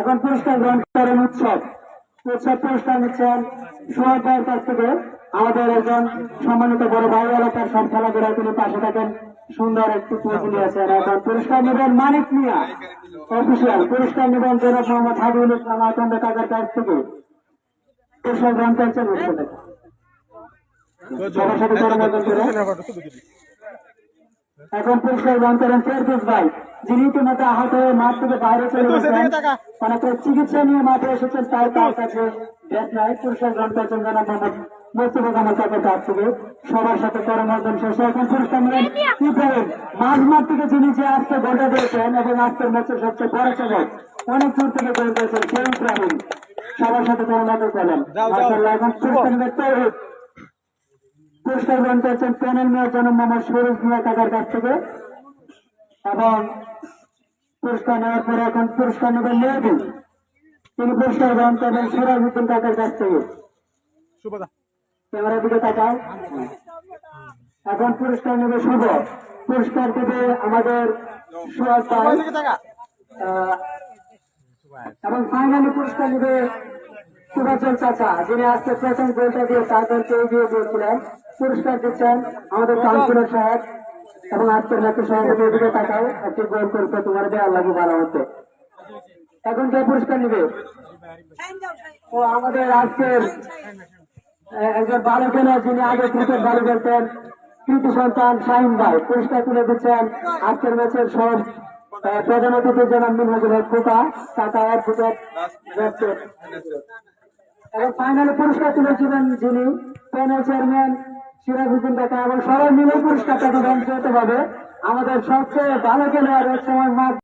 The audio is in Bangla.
এখন পুরস্কার গ্রহণ করেন উৎসব। উৎসব পুরস্কার নিচ্ছেন সোহাগ কাছ থেকে আমাদের একজন সম্মানিত বড় ভাই এলাকার সব খেলাধুলায় তিনি পাশে থাকেন। সুন্দর একটি পুরস্কার নিয়েছেন এখন পুরস্কার নেবেন মানিক মিয়া, অফিসিয়াল। পুরস্কার নেবেন জনাব মোহাম্মদ হাবিবুল ইসলাম আকন্দ কাকার কাছ থেকে। পুরস্কার গ্রহণ করছেন উৎসবে। এখন পুরস্কার গ্রহণ করেন ফেরদুস ভাই। যিনি ইতিমধ্যে আহত হয়ে মাঠ থেকে বাইরে চলে গেছেন। অনেকে চিকিৎসা নিয়ে মাঠে এসেছেন তাই তার কাছে ব্যাট নাই পুরস্কার গ্রহণ করছেন জনাব মোহাম্মদ মোস্তফা কামাল কাকের কাছ থেকে। সবার সাথে করমর্দন শেষে। এখন পুরস্কার নিলেন ইব্রাহিম। মাঝ মাঠ থেকে যিনি যে আজকে গোটা দিয়েছেন এবং আজকের ম্যাচের সবচেয়ে বড় চমক অনেক দূর থেকে গোল করেছেন সেই ইব্রাহিম? সবার সাথে করমর্দন করলেন। মাশাআল্লাহ, এখন পুরস্কার নিলেন তৌহিদ। পুরস্কার গ্রহণ করছেন প্যানেল মেয়র জনম মোহাম্মদ শরীফ মিয়া কাকার কাছ থেকে। এবং পুরস্কার নেওয়ার পরে এখন পুরস্কার নেবেন মেয়েদি তিনি পুরস্কার গ্রহণ করবেন সিরাজ উদ্দিন কাকার কাছ থেকে। ক্যামেরার দিকে তাকাও। এখন পুরস্কার নেবে শুভ। পুরস্কার দেবে আমাদের এবং ফাইনালি পুরস্কার নেবে সুভাষচন চাচা যিনি আজকে প্রথম গোলটা দিয়ে তাদেরকে এগিয়ে দিয়েছিলেন পুরস্কার দিচ্ছেন আমাদের কাউন্সিলর সাহেব। এবং আজকের ম্যাচে সভাপতি দিকে তাকাও একটি গোল করতে তোমার দেওয়ার লাগবে ভালো হতে এখন কে পুরস্কার নিবে? ও, আমাদের আজকের একজন ভালো খেলোয়াড় যিনি আগে ক্রিকেট ভালো খেলতেন, কৃতি সন্তান শাহিন ভাই, পুরস্কার তুলে দিচ্ছেন। আজকের ম্যাচের সব প্রধান অতিথি জনাব মিনহাজুল হক খোকা টাকা এবং ফাইনালে পুরস্কার তুলেছিলেন যিনি প্যানেল চেয়ারম্যান সিরাজউদ্দিন কাকা এবং সবাই মিলে পুরস্কারটা দিবেন যেতে হবে। আমাদের সবচেয়ে ভালো খেলোয়াড় হচ্ছে আমার